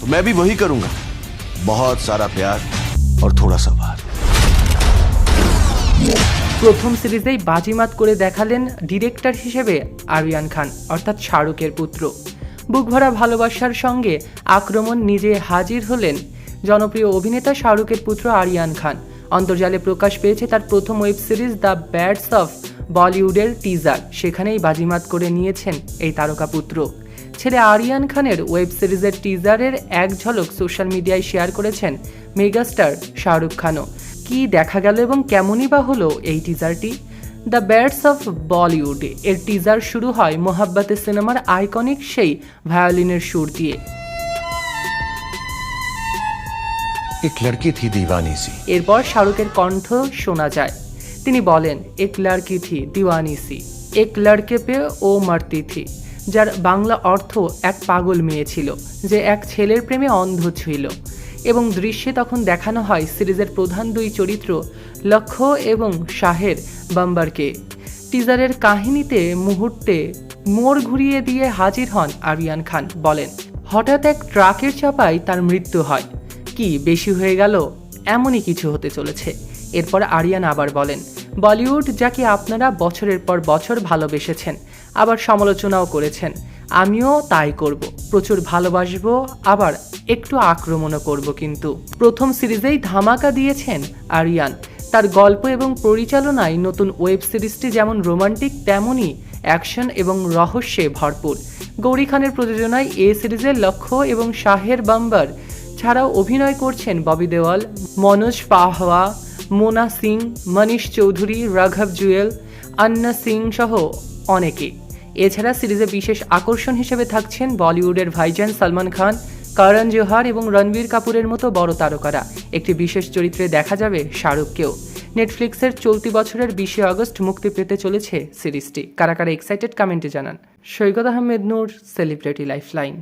तो मैं भी वही करूंगा बहुत सारा प्यार और थोड़ा सा बात প্রথম সিরিজেই বাজিমাত করে দেখালেন ডিরেক্টর হিসেবে আরিয়ান খান অর্থাৎ শাহরুখের পুত্র বুকভরা ভালোবাসার সঙ্গে আক্রমণ নিজে হাজির হলেন জনপ্রিয় অভিনেতা শাহরুখের পুত্র আরিয়ান খান অন্তর্জালে প্রকাশ পেয়েছে তার প্রথম web series the bads of বলিউডের টিজার সেখানেই বাজিমাত করে নিয়েছেন এই তারকা পুত্র ছেলে আরিয়ান খানের ওয়েব সিরিজের টিজারের এক ঝলক সোশ্যাল মিডিয়ায় শেয়ার করেছেন মেগাস্টার শাহরুখ খানও। কি দেখা গেল এবং কেমনই বা হলো এই টিজারটি? দ্য ব্যাটস অফ বলিউড এর টিজার শুরু হয় মোহাব্বাতে সিনেমার আইকনিক সেই ভায়োলিনের সুর দিয়ে। এক লড়কি থি দিওয়ানি সি। এরপর শাহরুখের কণ্ঠ শোনা যায়। তিনি বলেন এক লড়কি থি দিওয়ানি সি। এক লড়কে পে ও মারতি থি। যার বাংলা অর্থ এক পাগল মেয়ে ছিল, যে এক ছেলের প্রেমে অন্ধ ছিল। এবং দৃশ্যে তখন দেখানো হয় সিরিজের প্রধান দুই চরিত্র লক্ষ্য এবং শাহের বাম্বারকে। টিজারের কাহিনীতে মুহূর্তে মোড় ঘুরিয়ে দিয়ে হাজির হন আরিয়ান খান, বলেন, হঠাৎ এক ট্রাকের চাপায় তার মৃত্যু হয়। কি বেশি হয়ে গেল? এমনই কিছু হতে চলেছে। এরপর আরিয়ান আবার বলেন, বলিউড যাকে আপনারা বছরের পর বছর ভালোবেসেছেন, আবার সমালোচনাও করেছেন, আমিও তাই করব। প্রচুর ভালোবাসবো, আবার একটু আক্রমণও করব কিন্তু। প্রথম সিরিজেই ধামাকা দিয়েছেন আরিয়ান। তার গল্প এবং পরিচালনায় নতুন ওয়েব সিরিজটি যেমন রোমান্টিক, তেমনই অ্যাকশন এবং রহস্যে ভরপুর। গৌরী খানের প্রযোজনায় এ সিরিজের লক্ষ্য এবং শাহের বাম্বার ছাড়াও অভিনয় করছেন ববি দেওয়াল, মনোজ পাহওয়া মোনা সিং, মনীষ চৌধুরী, রাঘব জুয়েল, আন্না সিং সহ অনেকে। এছাড়া সিরিজে বিশেষ আকর্ষণ হিসেবে থাকছেন বলিউডের ভাইজান সালমান খান, করণ জোহার এবং রণবীর কাপুরের মতো বড় তারকারা। একটি বিশেষ চরিত্রে দেখা যাবে শাহরুখকেও নেটফ্লিক্সের চলতি বছরের বিশে আগস্ট মুক্তি পেতে চলেছে সিরিজটি। কারা কারা এক্সাইটেড কমেন্টে জানান। Saikat Ahmed Noor celebrity lifeline